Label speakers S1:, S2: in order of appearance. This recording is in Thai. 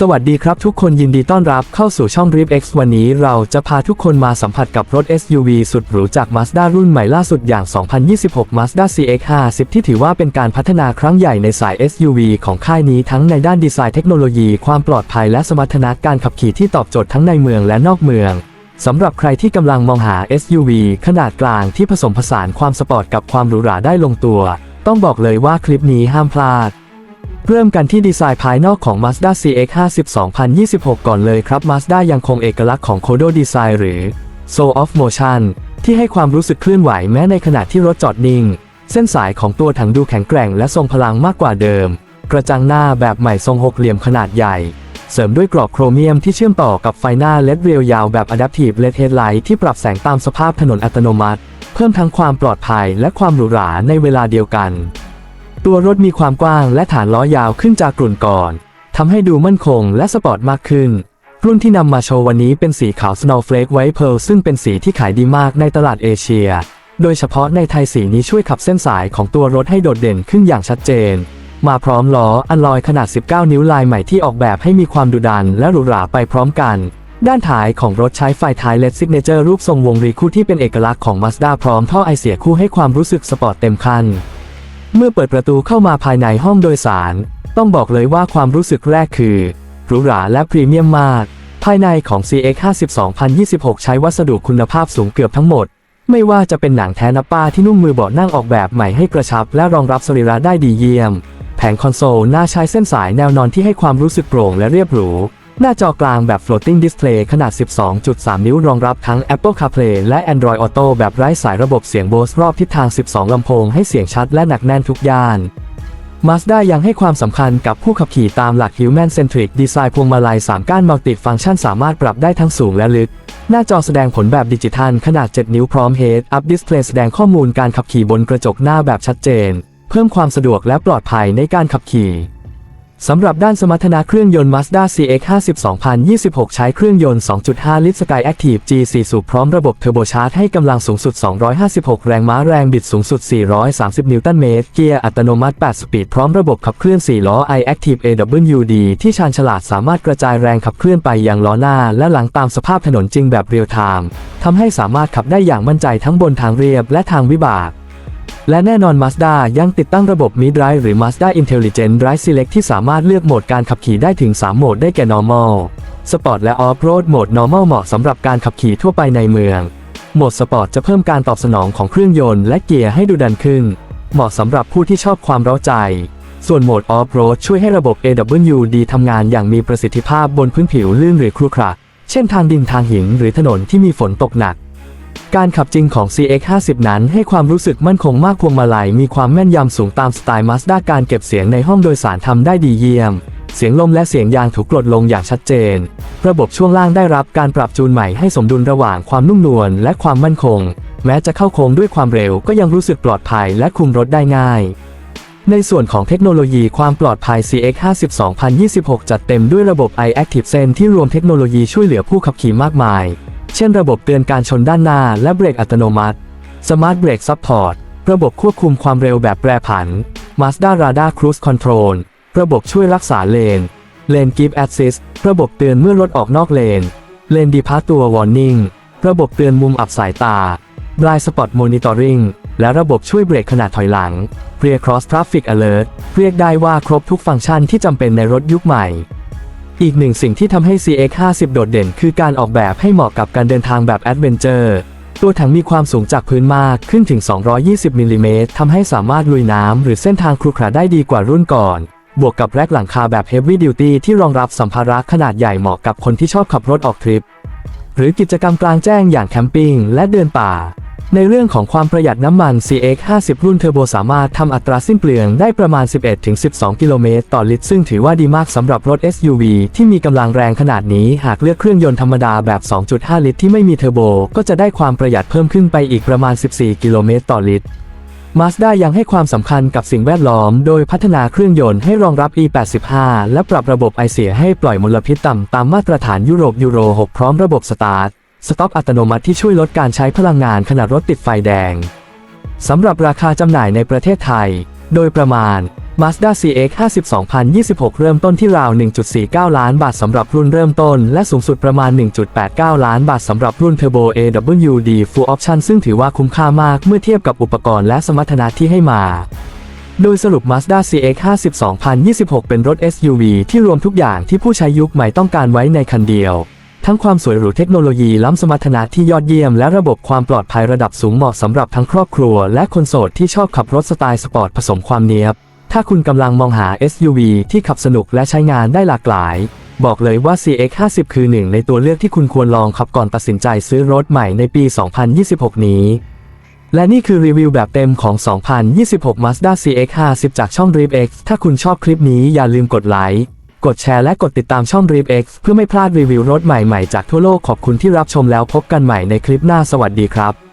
S1: สวัสดีครับทุกคนยินดีต้อนรับเข้าสู่ช่อง Rip X วันนี้เราจะพาทุกคนมาสัมผัสกับรถ SUV สุดหรูจาก Mazda รุ่นใหม่ล่าสุดอย่าง 2026 Mazda CX-50 ที่ถือว่าเป็นการพัฒนาครั้งใหญ่ในสาย SUV ของค่ายนี้ทั้งในด้านดีไซน์เทคโนโลยีความปลอดภัยและสมรรถนะการขับขี่ที่ตอบโจทย์ทั้งในเมืองและนอกเมืองสำหรับใครที่กำลังมองหา SUV ขนาดกลางที่ผสมผสานความสปอร์ตกับความหรูหราได้ลงตัว ต้องบอกเลยว่าคลิปนี้ห้ามพลาด เริ่มกันที่ดีไซน์ภายนอกของ Mazda CX-50 2026 ก่อนเลยครับ Mazda ยังคงเอกลักษณ์ของ Kodo Design หรือ Soul of Motion ที่ให้ความรู้สึกเคลื่อนไหวแม้ในขณะที่รถจอดนิ่ง เส้นสายของตัวถังดูแข็งแกร่งและทรงพลังมากกว่าเดิม กระจังหน้าแบบใหม่ทรงหกเหลี่ยมขนาดใหญ่ เสริมด้วยกรอบโครเมียมที่เชื่อมต่อกับไฟหน้าเลดเรียวยาวแบบ Adaptive LED Headlight ที่ปรับแสงตามสภาพถนนอัตโนมัติ เพิ่มทั้งความปลอดภัยและความหรูหราในเวลาเดียวกัน ตัวรถมีความกว้างและฐานล้อยาวขึ้นจากกลุ่นก่อนทำให้ดูมั่นคงและสปอร์ตมากขึ้น รุ่นที่นำมาโชว์วันนี้เป็นสีขาว Snowflake White Pearl ซึ่งเป็นสีที่ขายดีมากในตลาดเอเชีย โดยเฉพาะในไทยสีนี้ช่วยขับเส้นสายของตัวรถให้โดดเด่นขึ้นอย่างชัดเจน มาพร้อมล้ออันลอยขนาด 19 นิ้วลายใหม่ที่ออกแบบให้มีความดุดันและหรูหราไปพร้อมกันด้านท้ายของรถใช้ไฟท้ายเลดซิกเนเจอร์รูปทรงวงรีคู่ที่เป็นเอกลักษณ์ของ Mazda พร้อมท่อไอเสียคู่ให้ความรู้สึกสปอร์ตเต็มคัน เมื่อเปิดประตูเข้ามาภายในห้องโดยสาร ต้องบอกเลยว่าความรู้สึกแรกคือหรูหราและพรีเมียมมาก ภายในของ CX 52 026 ใช้วัสดุคุณภาพสูงเกือบทั้งหมด ไม่ว่าจะเป็นหนังแท้นับป้าที่นุ่มมือเบาะนั่งออกแบบใหม่ให้กระชับ และรองรับสรีระได้ดีเยี่ยม แผงคอนโซลหน้าใช้เส้นสายแนวนอนที่ให้ความรู้สึกโปร่งและเรียบหรู หน้าจอกลางแบบ floating display ขนาด 12.3 นิ้วรองรับทั้ง Apple CarPlay และ Android Auto แบบไร้สายระบบเสียง Bose รอบทิศทาง 12 ลำโพงให้เสียงชัดและหนักแน่นทุกย่าน Mazda ยังให้ความสำคัญกับผู้ขับขี่ตามหลัก Human Centric ดีไซน์พวงมาลัย 3 ก้านมัลติฟัง c t ชันสามารถปรับได้ทั้งสูงและลึก หน้าจอแสดงผลแบบดิจิทัลขนาด 7 นิ้วพร้อม Head Up Display แสดงข้อมูลการขับขี่บนกระจกหน้าแบบชัดเจน เพิ่มความสะดวกและปลอดภัยในการขับขี่ สำหรับด้านสมรรถนะเครื่องยนต์ Mazda CX-50 2026 ใช้เครื่องยนต์ 2.5 ลิตร Sky Active G4 สูบพร้อมระบบเทอร์โบชาร์จให้กำลังสูงสุด 256 แรงม้าแรงบิดสูงสุด 430 นิวตันเมตร เกียร์อัตโนมัติ 8 สปีด พร้อมระบบขับเคลื่อน 4 ล้อ iActive AWD ที่ชาญฉลาดสามารถกระจายแรงขับเคลื่อนไปยังล้อหน้า และหลังตามสภาพถนนจริงแบบเรียลไทม์ทำให้สามารถขับได้อย่างมั่นใจทั้งบนทางเรียบและทางวิบาก และแน่นอน Mazda ยังติดตั้งระบบ Mi Drive หรือ Mazda Intelligent Drive Select ที่สามารถเลือกโหมดการขับขี่ได้ถึง 3 โหมดได้แก่ Normal Sport และ Off-Road โหมด Normal เหมาะสำหรับการขับขี่ทั่วไปในเมือง โหมด Sport จะเพิ่มการตอบสนองของเครื่องยนต์และเกียร์ให้ดูดันขึ้น เหมาะสำหรับผู้ที่ชอบความเร้าใจ ส่วนโหมด Off-Road ช่วยให้ระบบ AWD ทำงานอย่างมีประสิทธิภาพบนพื้นผิวลื่นหรือครุขระ เช่นทางดินทางหินหรือถนนที่มีฝนตกหนัก การขับจริงของ CX-50 นั้นให้ความรู้สึกมั่นคงมากพวงมาลัยมีความแม่นยำสูงตามสไตล์ Mazda การเก็บเสียงในห้องโดยสารทำได้ดีเยี่ยม เสียงลมและเสียงยางถูกกดลงอย่างชัดเจน ระบบช่วงล่างได้รับการปรับจูนใหม่ให้สมดุลระหว่างความนุ่มนวลและความมั่นคง แม้จะเข้าโค้งด้วยความเร็วก็ยังรู้สึกปลอดภัยและคุมรถได้ง่ายในส่วนของเทคโนโลยีความปลอดภัย CX-50 2026 จัดเต็มด้วยระบบ iActive Sense ที่รวมเทคโนโลยีช่วยเหลือผู้ขับขี่มากมาย เช่นระบบเตือนการชนด้านหน้าและเบรกอัตโนมัติ Smart Brake Support ระบบควบคุมความเร็วแบบแปรผัน Mazda Radar Cruise Control ระบบช่วยรักษาเลน Lane Keep Assist ระบบเตือนเมื่อรถออกนอกเลน Lane Departure Warning ระบบเตือนมุมอับสายตา Blind Spot Monitoring และระบบช่วยเบรกขณะถอยหลัง Rear Cross Traffic Alert เรียกได้ว่าครบทุกฟังก์ชันที่จำเป็นในรถยุคใหม่ อีกหนึ่งสิ่งที่ทำให้ CX-50 โดดเด่น คือการออกแบบให้เหมาะกับการเดินทางแบบแอดเวนเจอร์ตัวถังมีความสูงจากพื้นมากขึ้นถึง 220มิลลิเมตรทำให้สามารถลุยน้ำหรือเส้นทางครุขระได้ดีกว่ารุ่นก่อน บวกกับแร็กหลังคาแบบ Heavy Duty ที่รองรับสัมภาระขนาดใหญ่เหมาะกับคนที่ชอบขับรถออกทริป หรือกิจกรรมกลางแจ้งอย่างแคมปิ้งและเดินป่า ในเรื่องของความประหยัดน้ำมัน CX-50 รุ่นเทอร์โบสามารถทำอัตราสิ้นเปลืองได้ประมาณ 11-12 กิโลเมตรต่อลิตร ซึ่งถือว่าดีมากสำหรับรถ SUV ที่มีกำลังแรงขนาดนี้ หากเลือกเครื่องยนต์ธรรมดาแบบ 2.5 ลิตรที่ไม่มีเทอร์โบ ก็จะได้ความประหยัดเพิ่มขึ้นไปอีกประมาณ 14 กิโลเมตรต่อลิตร Mazda ยังให้ความสำคัญกับสิ่งแวดล้อม โดยพัฒนาเครื่องยนต์ให้รองรับ E85 และปรับระบบไอเสียให้ปล่อยมลพิษต่ำตามมาตรฐานยุโรปยูโร 6 พร้อมระบบสตาร์ท สต็อปอัตโนมัติที่ช่วยลดการใช้พลังงานขณะรถติดไฟแดง สำหรับราคาจำหน่ายในประเทศไทย โดยประมาณ Mazda CX-50 2026 เริ่มต้นที่ราว 1.49 ล้านบาทสำหรับรุ่นเริ่มต้น และสูงสุดประมาณ 1.89 ล้านบาทสำหรับรุ่น Turbo AWD Full Option ซึ่งถือว่าคุ้มค่ามากเมื่อเทียบกับอุปกรณ์และสมรรถนะที่ให้มา โดยสรุป Mazda CX-50 2026 เป็นรถ SUV ที่รวมทุกอย่างที่ผู้ใช้ยุคใหม่ต้องการไว้ในคันเดียว ทั้งความสวยหรูเทคโนโลยีล้ำสมรรถนะที่ยอดเยี่ยมและระบบความปลอดภัยระดับสูงเหมาะสำหรับทั้งครอบครัว และคนโสดที่ชอบขับรถสไตล์สปอร์ตผสมความเนียบ ถ้าคุณกำลังมองหา SUV ที่ขับสนุกและใช้งานได้หลากหลาย บอกเลยว่า CX-50 คือหนึ่งในตัวเลือกที่คุณควรลองขับก่อนตัดสินใจซื้อรถใหม่ในปี 2026 นี้ และนี่คือรีวิวแบบเต็มของ 2026 Mazda CX-50 จากช่อง Drip X ถ้าคุณชอบคลิปนี้อย่าลืมกดไลค์ กดแชร์และกดติดตามช่อง Drip X เพื่อไม่พลาดรีวิวรถใหม่ๆจากทั่วโลกขอบคุณที่รับชมแล้วพบกันใหม่ในคลิปหน้าสวัสดีครับ